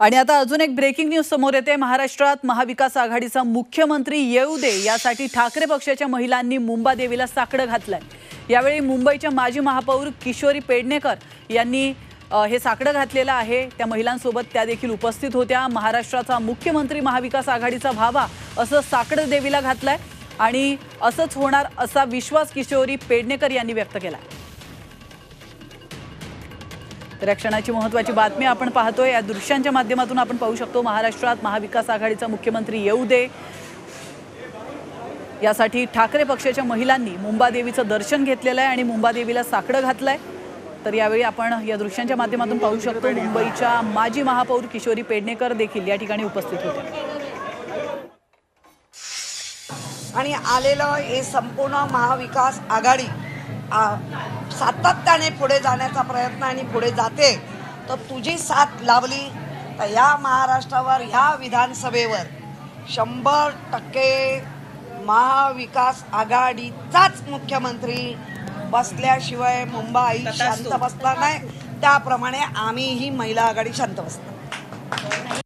आणि आता अजून एक ब्रेकिंग न्यूज समोर येते. महाराष्ट्रात महाविकास आघाडीचा मुख्यमंत्री येऊ दे यासाठी ठाकरे पक्षाच्या महिलांनी मुंबा देवीला साकडं घातलंय. यावेळी मुंबईच्या माजी महापौर किशोरी पेडणेकर यांनी हे साकडं घातलेलं आहे. त्या महिलांसोबत त्या देखील उपस्थित होत्या. महाराष्ट्राचा मुख्यमंत्री महाविकास आघाडीचा व्हावा असं साकडं देवीला घातलंय. आणि असंच होणार असा विश्वास किशोरी पेडणेकर यांनी व्यक्त केला तर या महत्वाची बातमी आपण पाहतोय. या दृश्यांच्या माध्यमातून आपण पाहू शकतो महाराष्ट्रात महाविकास आघाडीचा मुख्यमंत्री येऊ दे. यासाठी ठाकरे पक्षाच्या महिलांनी मुंबादेवीचं दर्शन घेतलेलं आहे आणि मुंबादेवीला साकडं घातलंय. तर यावेळी आपण या दृश्यांच्या माध्यमातून पाहू शकतो मुंबईच्या माजी महापौर किशोरी पेडणेकर देखील या ठिकाणी उपस्थित होते. आणि आलेलं हे संपूर्ण महाविकास आघाडी सातत्याने पुढे जाण्याचा प्रयत्न आणि पुढे जाते तर तुझी साथ लाभली तर या महाराष्ट्रावर ह्या विधानसभेवर शंभर टक्के महाविकास आघाडीचाच मुख्यमंत्री बसल्याशिवाय मुंबई शांत बसणार नाही. त्याप्रमाणे आम्हीही महिला आघाडी शांत बसणार.